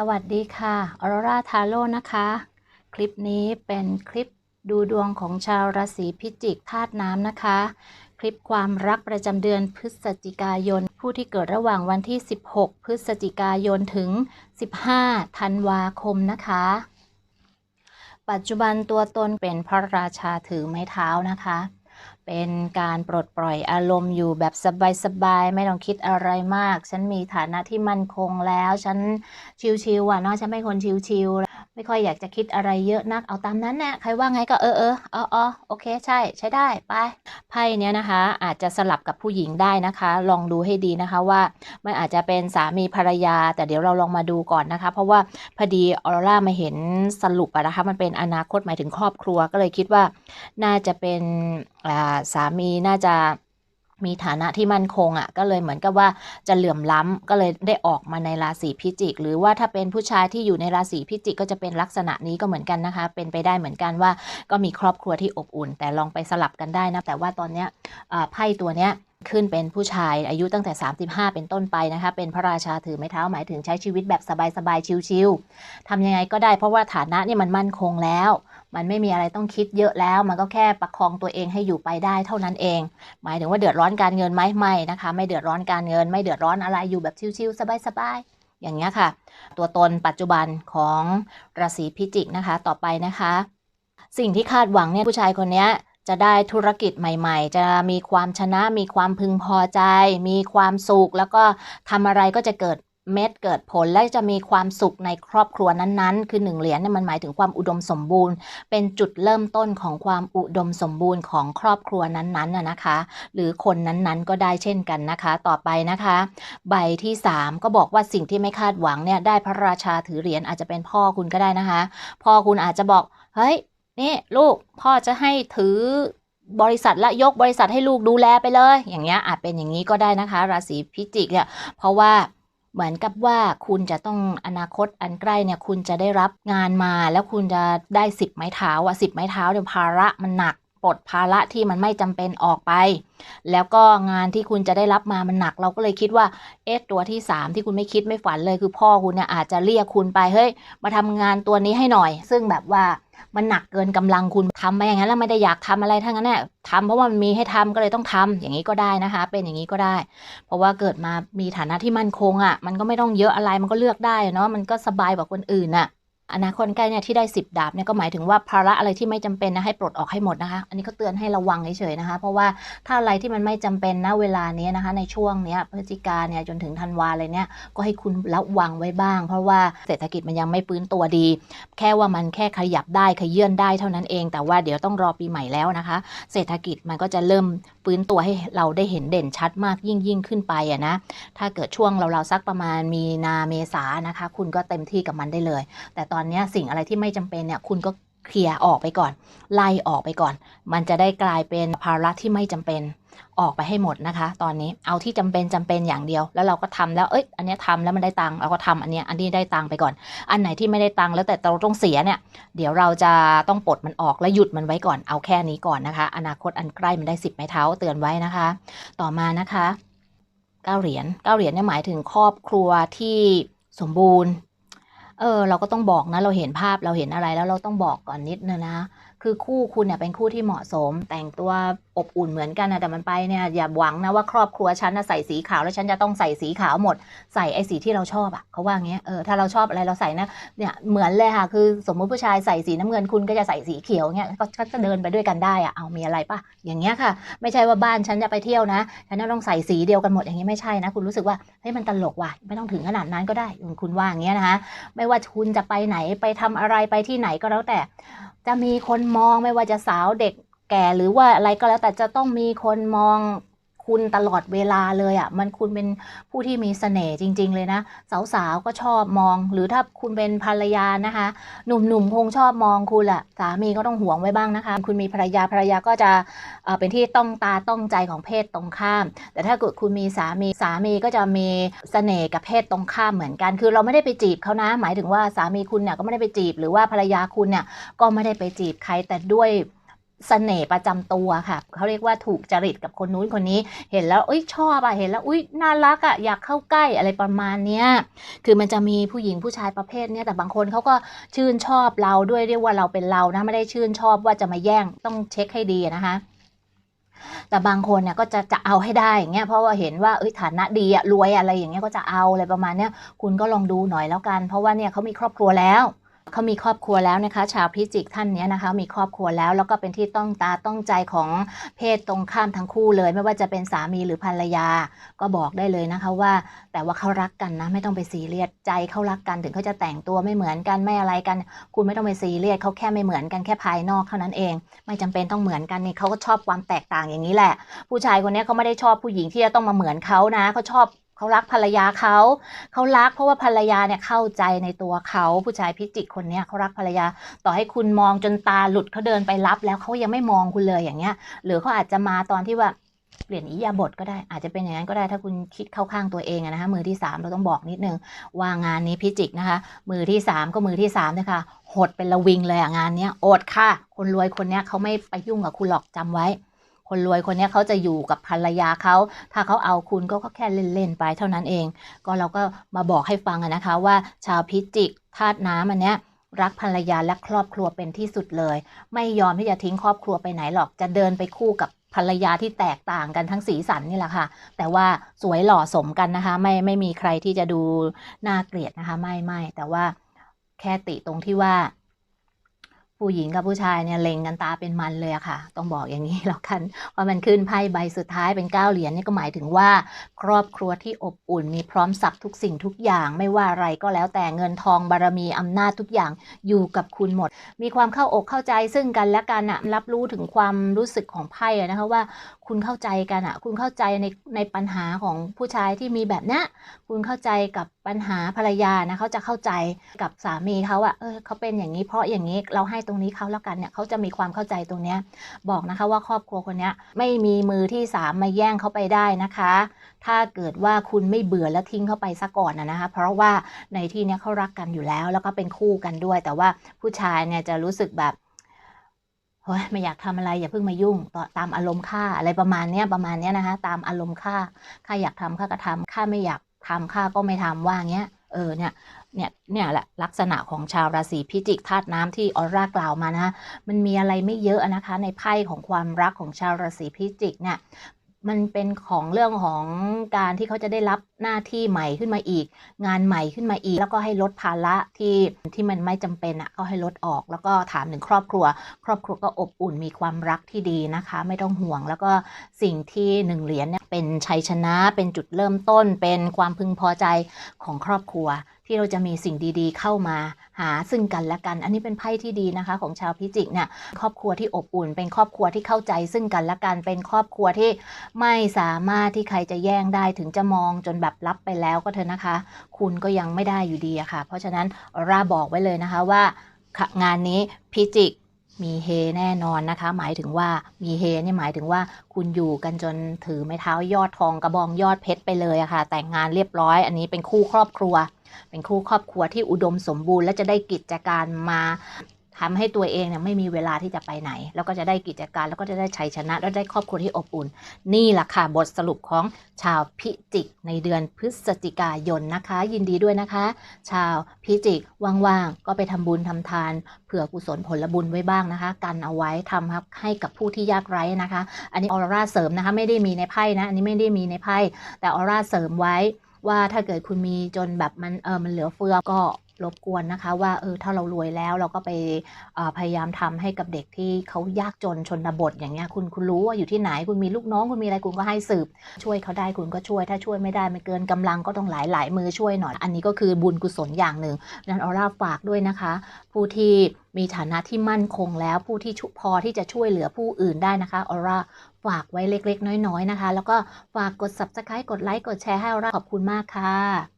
สวัสดีค่ะออโรราทาโร่นะคะ คลิปนี้เป็นคลิปดูดวงของชาวราศีพิจิกธาตุน้ำนะคะ คลิปความรักประจำเดือนพฤศจิกายน ผู้ที่เกิดระหว่างวันที่ 16 พฤศจิกายนถึง 15 ธันวาคมนะคะ ปัจจุบันตัวตนเป็นพระราชาถือไม้เท้านะคะ เป็นการปลดปล่อยอารมณ์อยู่แบบสบายๆ ไม่ต้องคิดอะไรมาก ฉันมีฐานะที่มั่นคงแล้ว ฉันชิวๆอะเนาะ ฉันเป็นคนชิวๆ ไม่ค่อยอยากจะคิดอะไรเยอะนักเอาตามนั้นแหละใครว่าไงก็เออเอออ๋อออโอเคใช่ใช้ได้ไปไพ่เนี้ยนะคะ อาจจะสลับกับผู้หญิงได้นะคะ ลองดูให้ดีนะคะว่ามันอาจจะเป็นสามีภรรยา แต่เดี๋ยวเราลองมาดูก่อนนะคะ เพราะว่าพอดีออโรรามาเห็นสรุปอะนะคะ มันเป็นอนาคตหมายถึงครอบครัวก็เลยคิดว่า น่าจะเป็นสามีน่าจะ มีฐานะที่มั่นคงอะ่ะก็เลยเหมือนกับว่าจะเหลื่อมล้ำก็เลยได้ออกมาในราศีพิจิก หรือว่าถ้าเป็นผู้ชายที่อยู่ในราศีพิจิกก็จะเป็นลักษณะนี้ก็เหมือนกันนะคะ เป็นไปได้เหมือนกันว่า ก็มีครอบครัวที่อบอุ่น แต่ลองไปสลับกันได้นะแต่ว่าตอนเนี้ยไพ่ตัวเนี้ยขึ้นเป็นผู้ชายอายุตั้งแต่ 35 เป็นต้นไปนะคะ เป็นพระราชาถือไม้เท้าหมายถึงใช้ชีวิตแบบสบายๆชิวๆทำยังไงก็ได้เพราะว่าฐานะเนี่ยมันมั่นคงแล้ว มันไม่มีอะไรต้องคิดเยอะแล้ว มันก็แค่ประคองตัวเองให้อยู่ไปได้เท่านั้นเอง หมายถึงว่าเดือดร้อนการเงินไหมไม่นะคะ ไม่เดือดร้อนการเงิน ไม่เดือดร้อนอะไรอยู่แบบชิวๆสบายๆอย่างเงี้ยค่ะ ตัวตนปัจจุบันของราศีพิจิกนะคะ ต่อไปนะคะ สิ่งที่คาดหวังเนี่ยผู้ชายคนนี้จะได้ธุรกิจใหม่ๆ จะมีความชนะ มีความพึงพอใจ มีความสุข แล้วก็ทำอะไรก็จะเกิด เม็ดเกิดผลและจะมีความสุขในครอบครัวนั้นๆ คือหนึ่งเหรียญเนี่ยมันหมายถึงความอุดมสมบูรณ์ เป็นจุดเริ่มต้นของความอุดมสมบูรณ์ของครอบครัวนั้นๆน่ะนะคะ หรือคนนั้นๆก็ได้เช่นกันนะคะ ต่อไปนะคะ ใบที่ 3 ก็บอกว่าสิ่งที่ไม่คาดหวังเนี่ยได้พระราชาถือเหรียญอาจจะเป็นพ่อคุณก็ได้นะคะ พ่อคุณอาจจะบอกเฮ้ยนี่ลูกพ่อจะให้ถือบริษัทละยกบริษัทให้ลูกดูแลไปเลย อย่างเงี้ยอาจเป็นอย่างนี้ก็ได้นะคะ ราศีพิจิกเนี่ยเพราะว่า เหมือนกับว่าคุณจะต้องอนาคตอันใกล้เนี่ยคุณจะได้รับงานมา แล้วคุณจะได้สิบไม้เท้าอะสิบไม้เท้าเนี่ยภาระมันหนัก ปลดภาระที่มันไม่จำเป็นออกไป แล้วก็งานที่คุณจะได้รับมามันหนัก เราก็เลยคิดว่า เอ๊ะตัวที่สามที่คุณไม่คิดไม่ฝันเลยคือพ่อคุณเนี่ยอาจจะเรียกคุณไปเฮ้ยมาทำงานตัวนี้ให้หน่อย ซึ่งแบบว่ามันหนักเกินกำลังคุณทำไปอย่างนั้นแล้วไม่ได้อยากทำอะไรทั้งนั้นเนี่ยทำเพราะว่ามันมีให้ทำก็เลยต้องทำอย่างนี้ก็ได้นะคะ เป็นอย่างนี้ก็ได้ เพราะว่าเกิดมามีฐานะที่มั่นคงอะ่ะ มันก็ไม่ต้องเยอะอะไรมันก็เลือกได้เนาะมันก็สบายกว่าคนอื่นอะ อนาคตใกล้เนี่ยที่ได้สิบดาบเนี่ยก็หมายถึงว่าภาระอะไรที่ไม่จำเป็นนะให้ปลดออกให้หมดนะคะ อันนี้เขาเตือนให้ระวังเฉยๆนะคะ เพราะว่าถ้าอะไรที่มันไม่จำเป็นนะเวลานี้นะคะ ในช่วงเนี้ยพฤศจิกาเนี่ยจนถึงธันวาเลยเนี่ยก็ให้คุณระวังไว้บ้าง เพราะว่าเศรษฐกิจมันยังไม่ฟื้นตัวดี แค่ว่ามันแค่ขยับได้ขยื่นได้เท่านั้นเอง แต่ว่าเดี๋ยวต้องรอปีใหม่แล้วนะคะ เศรษฐกิจมันก็จะเริ่ม ฟื้นตัวให้เราได้เห็นเด่นชัดมากยิ่งยิ่งขึ้นไปอะนะ ถ้าเกิดช่วงเราๆสักประมาณมีนาเมษานะคะ คุณก็เต็มที่กับมันได้เลย แต่ตอนนี้สิ่งอะไรที่ไม่จำเป็นเนี่ยคุณก็เคลียร์ออกไปก่อน ไล่ออกไปก่อน มันจะได้กลายเป็นภาระที่ไม่จำเป็น ออกไปให้หมดนะคะ ตอนนี้เอาที่จำเป็นจำเป็นอย่างเดียว แล้วเราก็ทำแล้วเอ้ยอันนี้ยทำแล้วมันได้ตังค์เราก็ทำอันนี้อันนี้ได้ตังค์ไปก่อน อันไหนที่ไม่ได้ตังค์แล้วแต่เราต้องเสียเนี่ยเดี๋ยวเราจะต้องปลดมันออกและหยุดมันไว้ก่อนเอาแค่นี้ก่อนนะคะ อนาคตอันใกล้มันได้สิบไม้เท้าเตือนไว้นะคะ ต่อมานะคะเก้าเหรียญเก้าเหรียญเนี่ยหมายถึงครอบครัวที่สมบูรณ์เออเราก็ต้องบอกนะเราเห็นภาพเราเห็นอะไรแล้วเราต้องบอกก่อนนิดนึงนะ คือคู่คุณเนี่ยเป็นคู่ที่เหมาะสม แต่งตัวอบอุ่นเหมือนกันนะแต่มันไปเนี่ยอย่าหวังนะว่าครอบครัวฉันนะใส่สีขาวแล้วฉันจะต้องใส่สีขาวหมด ใส่ไอ้สีที่เราชอบอะเขาว่างี้ยเออถ้าเราชอบอะไรเราใส่นะเนี่ยเหมือนเลยค่ะคือสมมุติผู้ชายใส่สีน้ำเงินคุณก็จะใส่สีเขียวเงี้ยก็ก็จะเดินไปด้วยกันได้อะเอามีอะไรปะอย่างเงี้ยค่ะ ไม่ใช่ว่าบ้านฉันจะไปเที่ยวนะฉันจะต้องใส่สีเดียวกันหมดอย่างนี้ไม่ใช่นะ คุณรู้สึกว่าเฮ้ยมันตลกว่ะไม่ต้องถึงขนาดนั้นก็ได้ คุณว่าอย่างเงี้ยนะคะไม่ว่าคุณจะไปไหนไปทำอะไรไปที่ไหนก็แล้วแต่ จะมีคนมองไม่ว่าจะสาวเด็กแก่หรือว่าอะไรก็แล้วแต่จะต้องมีคนมอง คุณตลอดเวลาเลยอะ่ะ มันคุณเป็นผู้ที่มีเสน่ห์จริง ๆ เลยนะ สาวๆก็ชอบมอง หรือถ้าคุณเป็นภรรยานะคะ หนุ่มๆคงชอบมองคุณแหละสามีก็ต้องห่วงไว้บ้างนะคะ คุณมีภรรยาภรรยาก็จะเเป็นที่ต้องตาต้องใจของเพศตรงข้าม แต่ถ้าเกิดคุณมีสามีสามีก็จะมีเสน่ห์กับเพศตรงข้ามเหมือนกัน คือเราไม่ได้ไปจีบเขานะ หมายถึงว่าสามีคุณเนี่ยก็ไม่ได้ไปจีบ หรือว่าภรรยาคุณเนี่ยก็ไม่ได้ไปจีบใครแต่ด้วย เสน่ห์ประจำตัวค่ะเขาเรียกว่าถูกจริตกับคนนู้นคนนี้ เห็นแล้วเอ้ยชอบอะเห็นแล้วอุ้ยน่ารักอะอยากเข้าใกล้อะไรประมาณเนี้ยคือมันจะมีผู้หญิงผู้ชายประเภทเนี้ยแต่บางคนเขาก็ชื่นชอบเราด้วยเรียกว่าเราเป็นเรานะไม่ได้ชื่นชอบว่าจะมาแย่งต้องเช็คให้ดีนะคะแต่บางคนเนี่ยก็จะจะเอาให้ได้อย่างเงี้ยเพราะว่าเห็นว่าเอ้ยฐานะดีอะรวยอะไรอย่างเงี้ยก็จะเอาอะไรประมาณเนี้ยคุณก็ลองดูหน่อยแล้วกัน เพราะว่าเนี่ยเขามีครอบครัวแล้ว เขามีครอบครัวแล้วนะคะ ชาวพิจิกท่านนี้นะคะ มีครอบครัวแล้วแล้วก็เป็นที่ต้องตาต้องใจของเพศตรงข้ามทั้งคู่เลย ไม่ว่าจะเป็นสามีหรือภรรยา ก็บอกได้เลยนะคะว่า แต่ว่าเขารักกันนะไม่ต้องไปซีเรียสใจเขารักกันถึงเขาจะแต่งตัวไม่เหมือนกันไม่อะไรกัน คุณไม่ต้องไปซีเรียสเขาแค่ไม่เหมือนกันแค่ภายนอกเท่านั้นเอง ไม่จำเป็นต้องเหมือนกันนี่เขาก็ชอบความแตกต่างอย่างนี้แหละ ผู้ชายคนนี้เขาไม่ได้ชอบผู้หญิงที่จะต้องมาเหมือนเขานะเขาชอบ เขารักภรรยาเขาเขารักเพราะว่าภรรยาเนี่ยเข้าใจในตัวเขาผู้ชายพิจิกคนเนี้ยเขารักภรรยา ต่อให้คุณมองจนตาหลุดเขาเดินไปรับแล้วเขายังไม่มองคุณเลยอย่างเงี้ย หรือเขาอาจจะมาตอนที่ว่าเปลี่ยนอิยาบทก็ได้อาจจะเป็นอย่างนั้นก็ได้ถ้าคุณคิดเข้าข้างตัวเองอะนะคะมือที่สามเราต้องบอกนิดนึงว่างานนี้พิจิกนะคะ มือที่สามก็มือที่สามนะคะหดเป็นระวิงเลยอะงานเนี้ยอดค่ะ คนรวยคนเนี้ยเขาไม่ไปยุ่งกับคุณหรอกจำไว้ คนรวยคนนี้เขาจะอยู่กับภรรยาเขา ถ้าเขาเอาคุณก็แค่เล่นๆไปเท่านั้นเอง ก็เราก็มาบอกให้ฟังนะคะว่าชาวพิจิกธาตุน้ำอันเนี้ยรักภรรยาและครอบครัวเป็นที่สุดเลย ไม่ยอมที่จะทิ้งครอบครัวไปไหนหรอก จะเดินไปคู่กับภรรยาที่แตกต่างกันทั้งสีสันนี่แหละค่ะ แต่ว่าสวยหล่อสมกันนะคะ ไม่ไม่มีใครที่จะดูน่าเกลียดนะคะ ไม่ไม่แต่ว่าแค่ติตรงที่ว่า ผู้หญิงกับผู้ชายเนี่ยเล็งกันตาเป็นมันเลยอะค่ะ ต้องบอกอย่างนี้แล้วกันว่ามันขึ้นไพ่ใบสุดท้ายเป็นเก้าเหรียญนี่ก็หมายถึงว่า ครอบครัวที่อบอุ่นมีพร้อมสับทุกสิ่งทุกอย่างไม่ว่าอะไรก็แล้วแต่เงินทองบารมีอำนาจทุกอย่างอยู่กับคุณหมด มีความเข้าอกเข้าใจซึ่งกันและกันอะรับรู้ถึงความรู้สึกของไพ่นะคะว่าคุณเข้าใจกันอะคุณเข้าใจในในปัญหาของผู้ชายที่มีแบบเนี้ยคุณเข้าใจกับปัญหาภรรยานะเขาจะเข้าใจกับสามีเขาอะเออเขาเป็นอย่างนี้เพราะอย่างนี้เราให้ตรงนี้เขาแล้วกันเนี่ยเขาจะมีความเข้าใจตรงเนี้ยบอกนะคะว่าครอบครัวคนเนี้ยไม่มีมือที่สามมาแย่งเขาไปได้นะคะ ถ้าเกิดว่าคุณไม่เบื่อแล้วทิ้งเขาไปซะก่อนนะนะคะ เพราะว่าในที่เนี้ยเขารักกันอยู่แล้ว แล้วก็เป็นคู่กันด้วย แต่ว่าผู้ชายเนี่ยจะรู้สึกแบบเฮ้ยไม่อยากทำอะไรอย่าเพิ่งมายุ่งต่อตามอารมณ์ข้าอะไรประมาณเนี้ยประมาณเนี้ยนะคะ ตามอารมณ์ข้าข้าอยากทำข้าก็ทำข้าไม่อยากทำข้าก็ไม่ทำว่าเงี้ยเออเนี่ย เนี่ยเนี่ยแหละลักษณะของชาวราศีพิจิกธาตุน้ำที่ออร่ากล่าวมานะมันมีอะไรไม่เยอะนะคะ ในไพ่ของความรักของชาวราศีพิจิกเนี่ยมันเป็นของเรื่องของการที่เขาจะได้รับหน้าที่ใหม่ขึ้นมาอีก งานใหม่ขึ้นมาอีก แล้วก็ให้ลดภาระที่ที่มันไม่จำเป็นอะก็ให้ลดออก แล้วก็ถามถึงครอบครัว ครอบครัวก็อบอุ่นมีความรักที่ดีนะคะ ไม่ต้องห่วง แล้วก็สิ่งที่หนึ่งเหรียญเนี่ยเป็นชัยชนะ เป็นจุดเริ่มต้น เป็นความพึงพอใจของครอบครัว ที่เราจะมีสิ่งดีๆ เข้ามาหาซึ่งกันและกัน อันนี้เป็นไพ่ที่ดีนะคะ ของชาวพิจิกเนี่ยครอบครัวที่อบอุ่น เป็นครอบครัวที่เข้าใจซึ่งกันและกัน เป็นครอบครัวที่ไม่สามารถที่ใครจะแย่งได้ถึงจะมองจนแบบรับไปแล้วก็เถอะนะคะ คุณก็ยังไม่ได้อยู่ดีอะค่ะ เพราะฉะนั้นร่าบอกไว้เลยนะคะว่างานนี้พิจิกมีเฮแน่นอนนะคะ หมายถึงว่ามีเฮนี่หมายถึงว่าคุณอยู่กันจนถือไม้เท้ายอดทองกระบองยอดเพชรไปเลยอะค่ะ แต่งงานเรียบร้อย อันนี้เป็นคู่ครอบครัว เป็นคู่ครอบครัวที่อุดมสมบูรณ์ และจะได้กิจการมาทำให้ตัวเองเนี่ยไม่มีเวลาที่จะไปไหน แล้วก็จะได้กิจการแล้วก็จะได้ชัยชนะ แล้วได้ครอบครัวที่อบอุ่น นี่แหละค่ะบทสรุปของชาวพิจิกในเดือนพฤศจิกายนนะคะ ยินดีด้วยนะคะ ชาวพิจิกว่างๆก็ไปทำบุญทำทาน เผื่อกุศลผลบุญไว้บ้างนะคะ กันเอาไว้ทำให้กับผู้ที่ยากไร้นะคะ อันนี้ออร่าเสริมนะคะ ไม่ได้มีในไพ่นะอันนี้ไม่ได้มีในไพ่แต่ออร่าเสริมไว้ ว่าถ้าเกิดคุณมีจนแบบมันเออมันเหลือเฟือก็รบกวนนะคะว่าเออถ้าเรารวยแล้วเราก็ไปออพยายามทำให้กับเด็กที่เขายากจนชนบทอย่างเงี้ยคุณคุณรู้ว่าอยู่ที่ไหนคุณมีลูกน้องคุณมีอะไรคุณก็ให้สืบ ช่วยเขาได้คุณก็ช่วย ถ้าช่วยไม่ได้มันเกินกำลังก็ต้องหลายหลายมือช่วยหน่อย อันนี้ก็คือบุญกุศลอย่างหนึ่งนั้นออร่าฝากด้วยนะคะ ผู้ที่มีฐานะที่มั่นคงแล้วผู้ที่พอที่จะช่วยเหลือผู้อื่นได้นะคะออร่า ฝากไว้เล็กๆ น้อยๆนะคะ แล้วก็ฝากกด subscribe กดไลค์กดแชร์ให้เราขอบคุณมากค่ะ